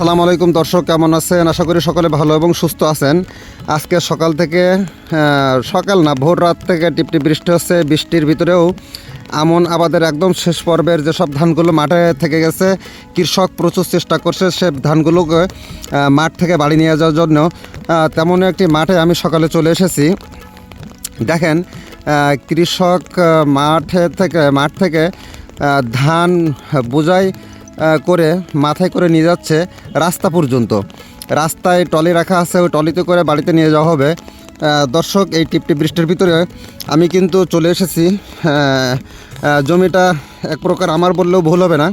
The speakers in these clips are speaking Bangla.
সালাম আলাইকুম দর্শক কেমন আছেন? আশা করি সকলে ভালো এবং সুস্থ আছেন। আজকে সকাল থেকে সকাল না ভোর রাত থেকে টিপটি বৃষ্টি হচ্ছে। বৃষ্টির ভিতরেও আমন আবাদের একদম শেষ পর্বের যেসব ধানগুলো মাঠে থেকে গেছে কৃষক প্রচুর চেষ্টা করছে সে ধানগুলোকে মাঠ থেকে বাড়ি নিয়ে যাওয়ার জন্য। তেমন একটি মাঠে আমি সকালে চলে এসেছি। দেখেন কৃষক মাঠে থেকে মাঠ থেকে ধান আহ, করে, মাথায় করে নিয়ে যাচ্ছে রাস্তা পর্যন্ত। রাস্তায় টলি রাখা আছে, ওই টলিতে করে বাড়িতে নিয়ে যাওয়া হবে। দর্শক, এই টিপটি বৃষ্টির ভিতরে আমি কিন্তু চলে এসেছি। জমিটা এক প্রকার আমার বললেও ভুল হবে না।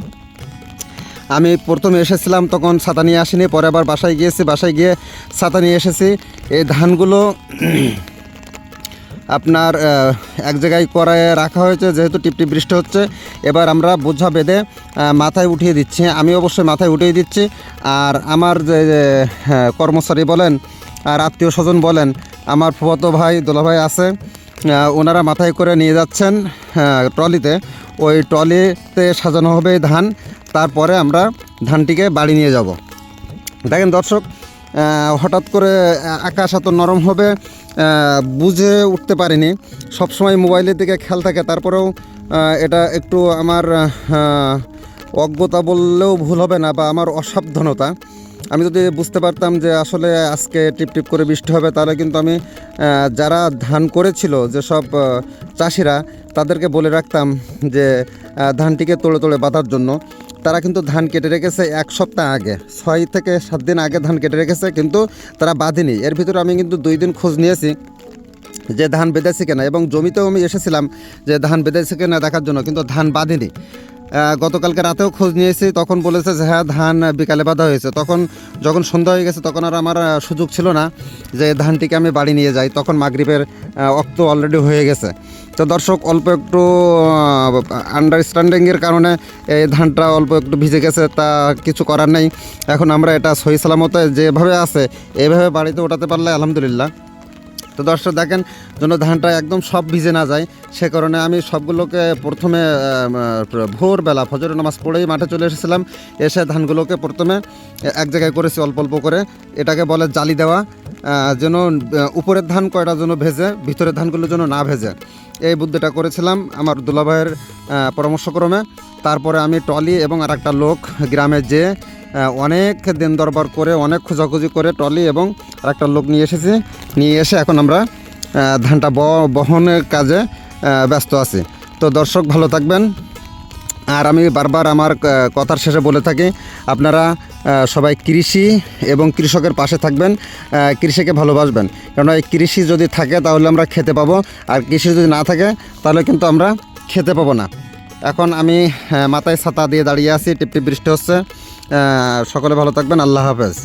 আমি প্রথমে এসেছিলাম, তখন ছাতা নিয়ে আসিনি, পরে আবার বাসায় গিয়েছি। বাসায় গিয়ে ছাতা নিয়ে এসেছি। এই ধানগুলো আপনার এক জায়গায় করে রাখা হয়েছে যেহেতু টিপটিপ বৃষ্টি হচ্ছে। এবার আমরা বোঝা বেঁধে মাথায় উঠিয়ে দিচ্ছি। আমি অবশ্যই মাথায় উঠিয়ে দিচ্ছি। আর আমার যে হ্যাঁ, কর্মচারী বলেন আর আত্মীয় স্বজন বলেন আমার ফুফাতো ভাই দোলা ভাই আছে ওনারা মাথায় করে নিয়ে যাচ্ছেন হ্যাঁ, ট্রলিতে। ওই ট্রলিতে সাজানো হবে ধান। তারপরে আমরা ধানটিকে বাড়ি নিয়ে যাব। দেখেন দর্শক হঠাৎ করে আকাশ এত নরম হবে বুঝে উঠতে পারিনি। সবসময় মোবাইলের দিকে খেয়াল থাকে। তারপরেও এটা একটু আমার অজ্ঞতা বললেও ভুল হবে না বা আমার অসাবধানতা। আমি যদি বুঝতে পারতাম যে আসলে আজকে টিপ টিপ করে বৃষ্টি হবে, তাহলে কিন্তু আমি যারা ধান করেছিল, যেসব চাষিরা, তাদেরকে বলে রাখতাম যে ধানটিকে তোলে তোলে বাঁধার জন্য। তারা কিন্তু ধান কেটে রেখেছে এক সপ্তাহ আগে। ছয় থেকে সাত দিন আগে ধান কেটে রেখেছে, কিন্তু তারা বাঁধেনি। এর ভিতরে আমি কিন্তু দুই দিন খোঁজ নিয়েছি। যে ধান বেঁধেছে কিনা এবং জমিতেও আমি এসেছিলাম যে ধান বেঁধেছে কিনা দেখার জন্য, কিন্তু ধান বাঁধেনি। গতকালকে রাতেও খোঁজ নিয়েছি, তখন বলেছে যে হ্যাঁ ধান বিকালে বাঁধা হয়েছে। তখন যখন সন্ধ্যা হয়ে গেছে, তখন আর আমার সুযোগ ছিল না যে ধানটিকে আমি বাড়ি নিয়ে যাই। তখন মাগরিবের অক্ত অলরেডি হয়ে গেছে। তো দর্শক, অল্প একটু আন্ডারস্ট্যান্ডিংয়ের কারণে এই ধানটা অল্প একটু ভিজে গেছে, তা কিছু করার নেই। এখন আমরা এটা সহি সালামতে যেভাবে আছে, এভাবে বাড়িতে ওঠাতে পারলে আলহামদুলিল্লাহ। তো দর্শক দেখেন, যেন ধানটা একদম সব ভিজে না যায়, সে কারণে আমি সবগুলোকে প্রথমে ভোরবেলা ফজরের নামাজ পড়েই মাঠে চলে এসেছিলাম। এসে ধানগুলোকে প্রথমে এক জায়গায় করেছি অল্প অল্প করে। এটাকে বলে জালি দেওয়া যেন উপরের ধান কয়টা যেন ভেজে, ভিতরের ধানগুলো যেন না ভেজে। এই বুদ্ধিটা করেছিলাম আমার দুলাভাইয়ের পরামর্শক্রমে। তারপরে আমি টলি এবং আর একটা লোক গ্রামে যে অনেক দিন দরবার করে, অনেক খোঁজাখুঁজি করে টলি এবং আর একটা লোক নিয়ে এসেছি। নিয়ে এসে এখন আমরা ধানটা বহনের কাজে ব্যস্ত আছি। তো দর্শক, ভালো থাকবেন। আর আমি বারবার আমার কথার শেষে বলে থাকি, আপনারা সবাই কৃষি এবং কৃষকের পাশে থাকবেন কৃষিকে ভালোবাসবেন। কারণ এই কৃষি যদি থাকে, তাহলে আমরা খেতে পাবো। আর কৃষি যদি না থাকে, তাহলে কিন্তু আমরা খেতে পাবো না। এখন আমি মাথায় ছাতা দিয়ে দাঁড়িয়ে আছি। টিপটিপ বৃষ্টি হচ্ছে। সকলে ভালো থাকবেন। আল্লাহ হাফেজ।